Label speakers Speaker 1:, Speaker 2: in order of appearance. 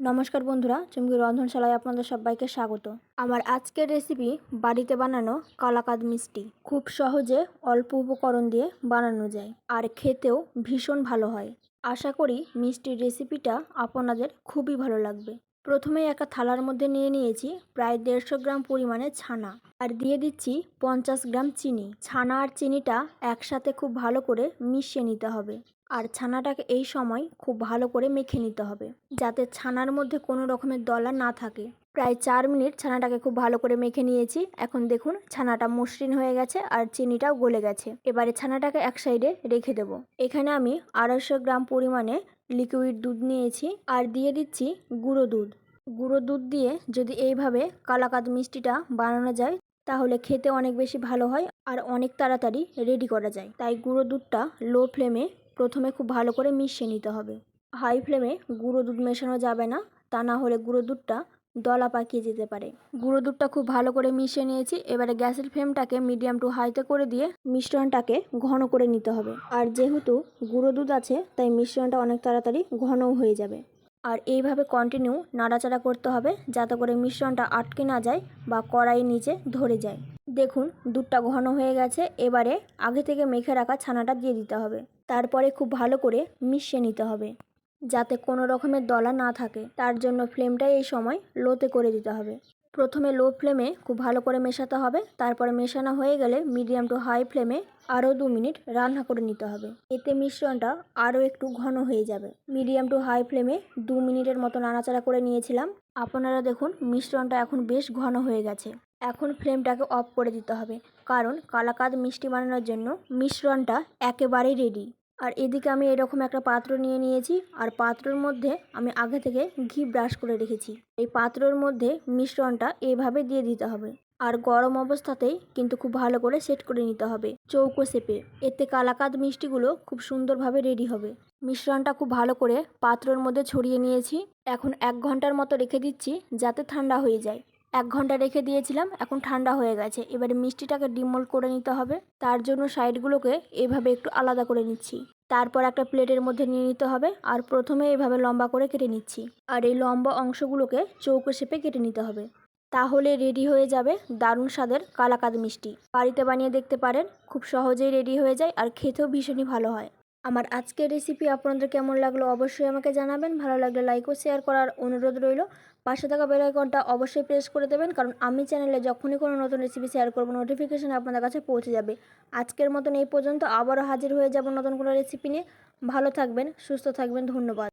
Speaker 1: নমস্কার বন্ধুরা, চুমকি রন্ধনশালায় আপনাদের সবাইকে স্বাগত। আমার আজকের রেসিপি বাড়িতে বানানো কালাকাদ মিষ্টি। খুব সহজে অল্প উপকরণ দিয়ে বানানো যায় আর খেতেও ভীষণ ভালো হয়। আশা করি মিষ্টির রেসিপিটা আপনাদের খুবই ভালো লাগবে। প্রথমে একটা থালার মধ্যে নিয়ে নিয়েছি প্রায় দেড়শো গ্রাম পরিমাণে ছানা। আর দিয়ে দিচ্ছি পঞ্চাশ গ্রাম চিনি। ছানা আর চিনিটা একসাথে খুব ভালো করে মিশিয়ে নিতে হবে। আর ছানাটাকে এই সময় খুব ভালো করে মেখে নিতে হবে। যাতে ছানার মধ্যে কোনো রকমের দলা না থাকে। প্রায় চার মিনিট ছানাটাকে খুব ভালো করে মেখে নিয়েছি। এখন দেখুন, ছানাটা মসৃণ হয়ে গেছে আর চিনিটাও গলে গেছে। এবারে ছানাটাকে এক সাইডে রেখে দেবো। এখানে আমি আড়াইশো গ্রাম পরিমাণে লিকুইড দুধ নিয়েছি আর দিয়ে দিচ্ছি গুঁড়ো দুধ। গুঁড়ো দুধ দিয়ে যদি এইভাবে কালাকাদ মিষ্টিটা বানানো যায়, তাহলে খেতে অনেক বেশি ভালো হয় আর অনেক তাড়াতাড়ি রেডি করা যায়। তাই গুঁড়ো দুধটা লো ফ্লেমে প্রথমে খুব ভালো করে মিশিয়ে নিতে হবে। হাই ফ্লেমে গুঁড়ো দুধ মেশানো যাবে না, তা না হলে গুঁড়ো দুধটা দলা পাকিয়ে যেতে পারে। গুঁড়ো দুধটা খুব ভালো করে মিশিয়ে নিয়েছি, এবারে গ্যাসের ফ্লেমটাকে মিডিয়াম টু হাইতে করে দিয়ে মিশ্রণটাকে ঘন করে নিতে হবে। আর যেহেতু গুঁড়ো দুধ আছে, তাই মিশ্রণটা অনেক তাড়াতাড়ি ঘনও হয়ে যাবে। আর এইভাবে কন্টিনিউ নাড়াচাড়া করতে হবে, যাতে করে মিশ্রণটা আটকে না যায় বা কড়াইয়ের নিচে ধরে যায়। দেখুন, দুধটা ঘন হয়ে গেছে, এবারে আগে থেকে মেখে রাখা ছানাটা দিয়ে দিতে হবে। তারপরে খুব ভালো করে মিশিয়ে নিতে হবে, যাতে কোনো রকমের দলা না থাকে। তার জন্য ফ্লেমটা এই সময় লোতে করে দিতে হবে। প্রথমে লো ফ্লেমে খুব ভালো করে মেশাতে হবে, তারপরে মেশানো হয়ে গেলে মিডিয়াম টু হাই ফ্লেমে আরও দু মিনিট রান্না করে নিতে হবে। এতে মিশ্রণটা আরও একটু ঘন হয়ে যাবে। মিডিয়াম টু হাই ফ্লেমে দু মিনিটের মতো নাড়াচাড়া করে নিয়েছিলাম। আপনারা দেখুন, মিশ্রণটা এখন বেশ ঘন হয়ে গেছে। এখন ফ্লেমটাকে অফ করে দিতে হবে। কারণ কালাকাদ মিষ্টি বানানোর জন্য মিশ্রণটা একেবারেই রেডি আর এদিকে আমি এরকম একটা পাত্র নিয়ে নিয়েছি, আর পাত্রর মধ্যে আমি আগে থেকে ঘি ব্রাশ করে রেখেছি। এই পাত্রর মধ্যে মিশ্রণটা এভাবে দিয়ে দিতে হবে। আর গরম অবস্থাতেই কিন্তু খুব ভালো করে সেট করে নিতে হবে চৌকো শেপে। এতে কালাকাদ মিষ্টিগুলো খুব সুন্দরভাবে রেডি হবে। মিশ্রণটা খুব ভালো করে পাত্রর মধ্যে ছড়িয়ে নিয়েছি। এখন এক ঘণ্টার মতো রেখে দিচ্ছি যাতে ঠান্ডা হয়ে যায়। এক ঘণ্টা রেখে দিয়েছিলাম, এখন ঠান্ডা হয়ে গেছে। এবারে মিষ্টিটাকে ডিমোল্ড করে নিতে হবে। তার জন্য সাইডগুলোকে এভাবে একটু আলাদা করে নিচ্ছি। তারপর একটা প্লেটের মধ্যে নিয়ে নিতে হবে আর প্রথমে এভাবে লম্বা করে কেটে নিচ্ছি। আর এই লম্বা অংশগুলোকে চৌকো শেপে কেটে নিতে হবে। তাহলে রেডি হয়ে যাবে দারুণ স্বাদের কালাকাদ মিষ্টি। বাড়িতে বানিয়ে দেখতে পারেন, খুব সহজেই রেডি হয়ে যায় আর খেতেও ভীষণই ভালো হয়। আমার আজকের রেসিপি আপনাদের কেমন লাগল অবশ্যই আমাকে জানাবেন। ভালো লাগলে লাইক ও শেয়ার করার অনুরোধ রইল। পাশে থাকা বেল আইকনটা অবশ্যই প্রেস করে দেবেন, কারণ আমি চ্যানেলে যখনই কোনো নতুন রেসিপি শেয়ার করব নোটিফিকেশান আপনাদের কাছে পৌঁছে যাবে। আজকের মতন এই পর্যন্ত আবারও হাজির হয়ে যাব নতুন কোনো রেসিপি নিয়ে। ভালো থাকবেন, সুস্থ থাকবেন, ধন্যবাদ।